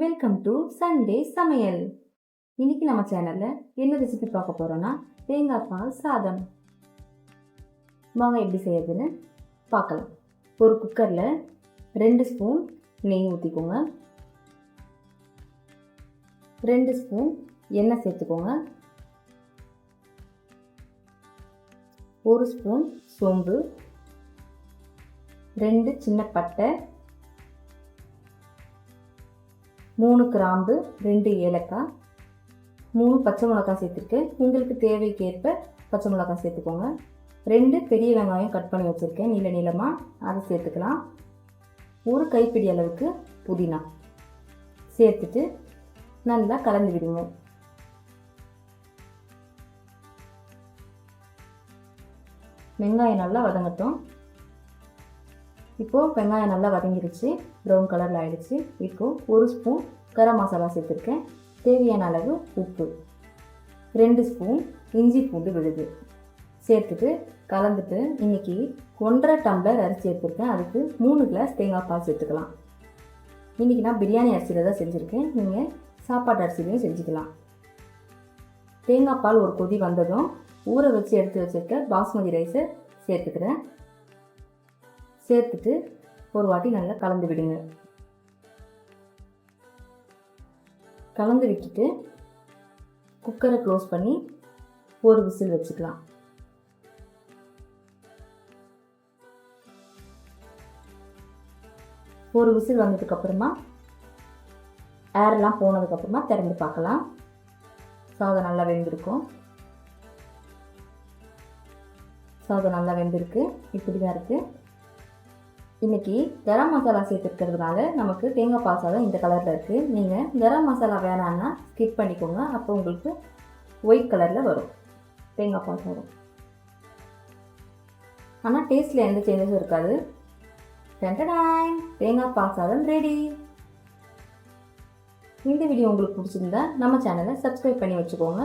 Welcome to Sunday சமையல். இன்னைக்கு நம்ம சேனலில் என்ன ரெசிபி பார்க்க போகிறோன்னா தேங்காய் பால் சாதம். வாங்க எப்படி செய்யறதுன்னு பார்க்கலாம். ஒரு குக்கரில் ரெண்டு ஸ்பூன் நெய் ஊற்றிக்கோங்க ரெண்டு ஸ்பூன் எண்ணெய் சேர்த்துக்கோங்க. ஒரு ஸ்பூன் சோம்பு. ரெண்டு சின்ன பட்டை. மூணு கிராம்பு ரெண்டு ஏலக்காய் மூணு பச்சை மிளகாய் சேர்த்துருக்கேன் உங்களுக்கு தேவைக்கேற்ப பச்சை மிளகாய் சேர்த்துக்கோங்க. ரெண்டு பெரிய வெங்காயம் கட் பண்ணி வச்சுருக்கேன். நீள நீளமாக அதை சேர்த்துக்கலாம். ஒரு கைப்பிடி அளவுக்கு புதினா சேர்த்துட்டு நல்லா கலந்து விடுங்க. வெங்காயம் நல்லா வதங்கட்டும். இப்போது வெங்காயம் நல்லா வதங்கிருச்சு ப்ரௌன் கலரில் ஆயிடுச்சு. இப்போது ஒரு ஸ்பூன் கரம் மசாலா சேர்த்துருக்கேன். தேவையான அளவு உப்பு. ரெண்டு ஸ்பூன் இஞ்சி பூண்டு விழுது. சேர்த்துட்டு கலந்துட்டு இன்றைக்கி ஒன்றரை டம்ளர் அரிசி எடுத்துருக்கேன். அதுக்கு மூணு கிளாஸ் தேங்காய் பால் சேர்த்துக்கலாம். இன்றைக்கி நான் பிரியாணி அரிசியில் தான் செஞ்சுருக்கேன். நீங்கள் சாப்பாட்டு அரிசிலையும் செஞ்சுக்கலாம். தேங்காய் பால் ஒரு கொதி வந்ததும் ஊற வச்சு எடுத்து வச்சுருக்க பாஸ்மதி ரைஸை சேர்த்துக்கிறேன். சேர்த்துட்டு ஒரு வாட்டி நல்லா கலந்து விடுங்க. கலந்து விட்டுட்டு குக்கரை க்ளோஸ் பண்ணி ஒரு விசில் வச்சுக்கலாம். ஒரு விசில் வந்ததுக்கப்புறமா ஏர்லாம் போனதுக்கப்புறமா திறந்து பார்க்கலாம். சாதம் நல்லா வெந்திருக்கும். சாதம் நல்லா வெந்திருக்கு. இப்படி தான் இருக்குது இன்றைக்கி கரம் மசாலா சேர்த்துருக்கிறதுனால நமக்கு தேங்காய் பால் சாதம் இந்த கலரில் இருக்குது நீங்கள் கரம் மசாலா வேணான்னா ஸ்கிப் பண்ணிக்கோங்க. அப்போ உங்களுக்கு ஒயிட் கலரில் வரும். தேங்காய் பால் சாதம் ஆனால் டேஸ்ட்டில் எந்த சேஞ்சஸும் இருக்காது. டென்டடாய் தேங்காய் பால் சாதம் ரெடி இந்த வீடியோ உங்களுக்கு பிடிச்சிருந்தா நம்ம சேனலை சப்ஸ்கிரைப் பண்ணி வச்சுக்கோங்க.